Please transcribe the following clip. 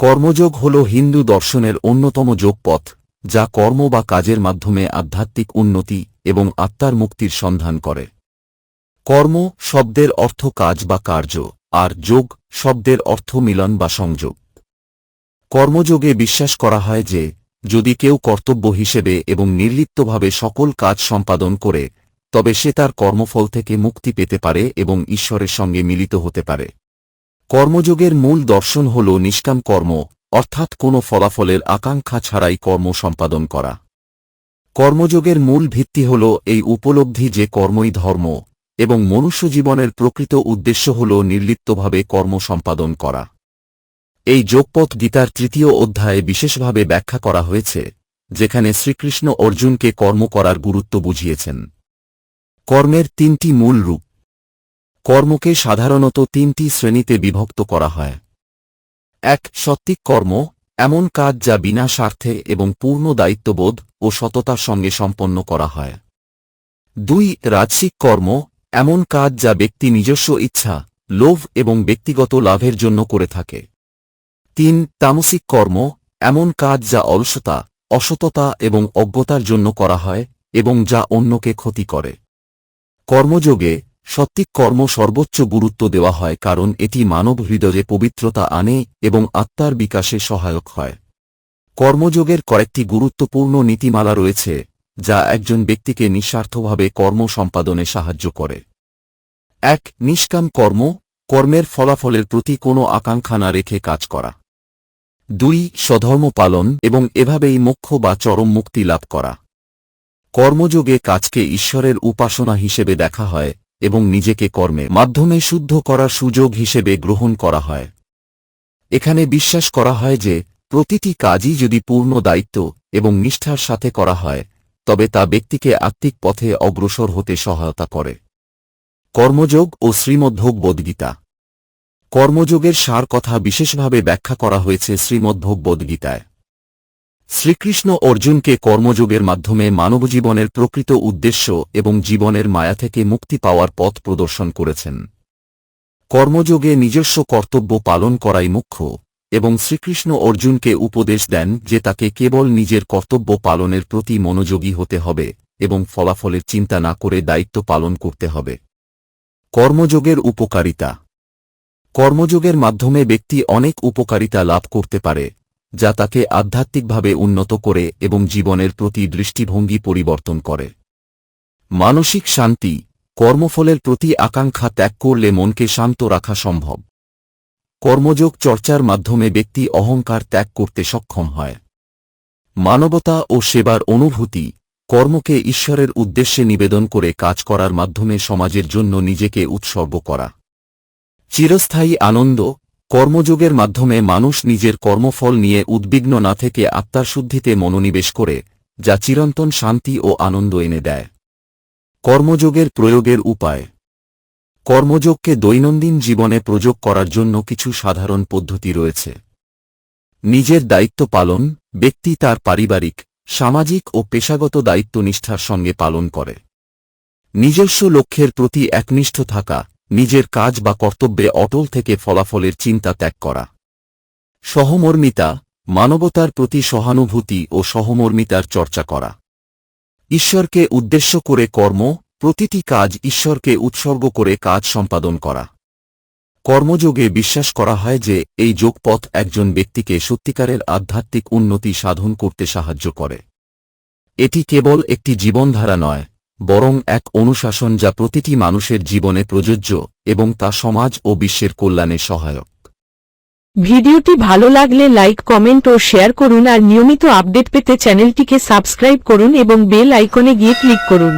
কর্মযোগ হল হিন্দু দর্শনের অন্যতম যোগপথ, যা কর্ম বা কাজের মাধ্যমে আধ্যাত্মিক উন্নতি এবং আত্মার মুক্তির সন্ধান করে। কর্ম শব্দের অর্থ কাজ বা কার্য, আর যোগ শব্দের অর্থ মিলন বা সংযোগ। কর্মযোগে বিশ্বাস করা হয় যে, যদি কেউ কর্তব্য হিসেবে এবং নির্লিপ্তভাবে সকল কাজ সম্পাদন করে, তবে সে তার কর্মফল থেকে মুক্তি পেতে পারে এবং ঈশ্বরের সঙ্গে মিলিত হতে পারে। কর্মযোগের মূল দর্শন হল নিষ্কাম কর্ম, অর্থাৎ কোনো ফলাফলের আকাঙ্ক্ষা ছাড়াই কর্ম সম্পাদন করা। কর্মযোগের মূল ভিত্তি হল এই উপলব্ধি যে কর্মই ধর্ম, এবং মনুষ্য জীবনের প্রকৃত উদ্দেশ্য হল নির্লিপ্তভাবে কর্ম সম্পাদন করা। এই যোগপথ গীতার তৃতীয় অধ্যায়ে বিশেষভাবে ব্যাখ্যা করা হয়েছে, যেখানে শ্রীকৃষ্ণ অর্জুনকে কর্ম করার গুরুত্ব বুঝিয়েছেন। কর্মের তিনটি মূল রূপ। কর্মকে সাধারণত তিনটি শ্রেণীতে বিভক্ত করা হয়। এক, সত্ত্বিক কর্ম, এমন কাজ যা বিনা স্বার্থে এবং পূর্ণ দায়িত্ববোধ ও সততার সঙ্গে সম্পন্ন করা হয়। দুই, রাজসিক কর্ম, এমন কাজ যা ব্যক্তি নিজস্ব ইচ্ছা, লোভ এবং ব্যক্তিগত লাভের জন্য করে থাকে। তিন, তামসিক কর্ম, এমন কাজ যা অলসতা, অসততা এবং অজ্ঞতার জন্য করা হয় এবং যা অন্যকে ক্ষতি করে। কর্মযোগে সত্ত্বিক কর্ম সর্বোচ্চ গুরুত্ব দেওয়া হয় কারণ এটি মানব হৃদয়ে পবিত্রতা আনে এবং আত্মার বিকাশে সহায়ক হয়। কর্মযোগের কয়েকটি গুরুত্বপূর্ণ নীতিমালা রয়েছে, যা একজন ব্যক্তিকে নিঃস্বার্থভাবে কর্ম সম্পাদনে সাহায্য করে। এক, নিষ্কাম কর্ম, কর্মের ফলাফলের প্রতি কোনো আকাঙ্ক্ষা না রেখে কাজ করা। দুই, স্বধর্ম পালন এবং এভাবেই মোক্ষ বা চরম মুক্তি লাভ করা। কর্মযোগে কাজকে ঈশ্বরের উপাসনা হিসেবে দেখা হয় এবং নিজেকে কর্মে মাধ্যমে শুদ্ধ করার সুযোগ হিসেবে গ্রহণ করা হয়। এখানে বিশ্বাস করা হয় যে, প্রতিটি কাজই যদি পূর্ণ দায়িত্ব এবং নিষ্ঠার সাথে করা হয়, তবে তা ব্যক্তিকে আত্মিক পথে অগ্রসর হতে সহায়তা করে। কর্মযোগ ও শ্রীমদ্ভোগবদ্গীতা কর্মযোগের সার কথা বিশেষভাবে ব্যাখ্যা করা হয়েছে শ্রীমদ্ভোগবদ্গীতায় শ্রীকৃষ্ণ অর্জুনকে কর্মযোগের মাধ্যমে মানবজীবনের প্রকৃত উদ্দেশ্য এবং জীবনের মায়া থেকে মুক্তি পাওয়ার পথ প্রদর্শন করেছেন। কর্মযোগে নিজস্ব কর্তব্য পালন করাই মুখ্য, এবং শ্রীকৃষ্ণ অর্জুনকে উপদেশ দেন যে তাকে কেবল নিজের কর্তব্য পালনের প্রতি মনোযোগী হতে হবে এবং ফলাফলের চিন্তা না করে দায়িত্ব পালন করতে হবে। কর্মযোগের উপকারিতা। কর্মযোগের মাধ্যমে ব্যক্তি অনেক উপকারিতা লাভ করতে পারে যা তাকে আধ্যাত্মিকভাবে উন্নত করে এবং জীবনের প্রতি দৃষ্টিভঙ্গি পরিবর্তন করে। মানসিক শান্তি, কর্মফলের প্রতি আকাঙ্ক্ষা ত্যাগ করলে মনকে শান্ত রাখা সম্ভব। কর্মযোগ চর্চার মাধ্যমে ব্যক্তি অহংকার ত্যাগ করতে সক্ষম হয়। মানবতা ও সেবার অনুভূতি, কর্মকে ঈশ্বরের উদ্দেশ্যে নিবেদন করে কাজ করার মাধ্যমে সমাজের জন্য নিজেকে উৎসর্গ করা। চিরস্থায়ী আনন্দ কর্মযোগের মাধ্যমে মানুষ নিজের কর্মফল নিয়ে উদ্বিগ্ন না থেকে আত্মার শুদ্ধিতে মনোনিবেশ করে, যা চিরন্তন শান্তি ও আনন্দ এনে দেয়। কর্মযোগের প্রয়োগের উপায়। কর্মযোগকে দৈনন্দিন জীবনে প্রয়োগ করার জন্য কিছু সাধারণ পদ্ধতি রয়েছে। নিজের দায়িত্ব পালন, ব্যক্তি তার পারিবারিক, সামাজিক ও পেশাগত দায়িত্ব নিষ্ঠার সঙ্গে পালন করে। নিজস্ব লক্ষ্যের প্রতি একনিষ্ঠ থাকা নিজের কাজ বা কর্তব্যে অটল থেকে ফলাফলের চিন্তা ত্যাগ করা। সহমর্মিতা, মানবতার প্রতি সহানুভূতি ও সহমর্মিতার চর্চা করা। ঈশ্বরকে উদ্দেশ্য করে কর্ম, প্রতিটি কাজ ঈশ্বরকে উৎসর্গ করে কাজ সম্পাদন করা। কর্মযোগে বিশ্বাস করা হয় যে, এই যোগপথ একজন ব্যক্তিকে সত্যিকারের আধ্যাত্মিক উন্নতি সাধন করতে সাহায্য করে। এটি কেবল একটি জীবনধারা নয় বরং এক অনুশাসন যা প্রতিটি মানুষের জীবনে প্রযোজ্য এবং তা সমাজ ও বিশ্বের কল্যাণে সহায়ক। ভিডিওটি ভালো লাগলে লাইক, কমেন্ট ও শেয়ার করুন আর নিয়মিত আপডেট পেতে চ্যানেলটিকে সাবস্ক্রাইব করুন এবং বেল আইকনে গিয়ে ক্লিক করুন।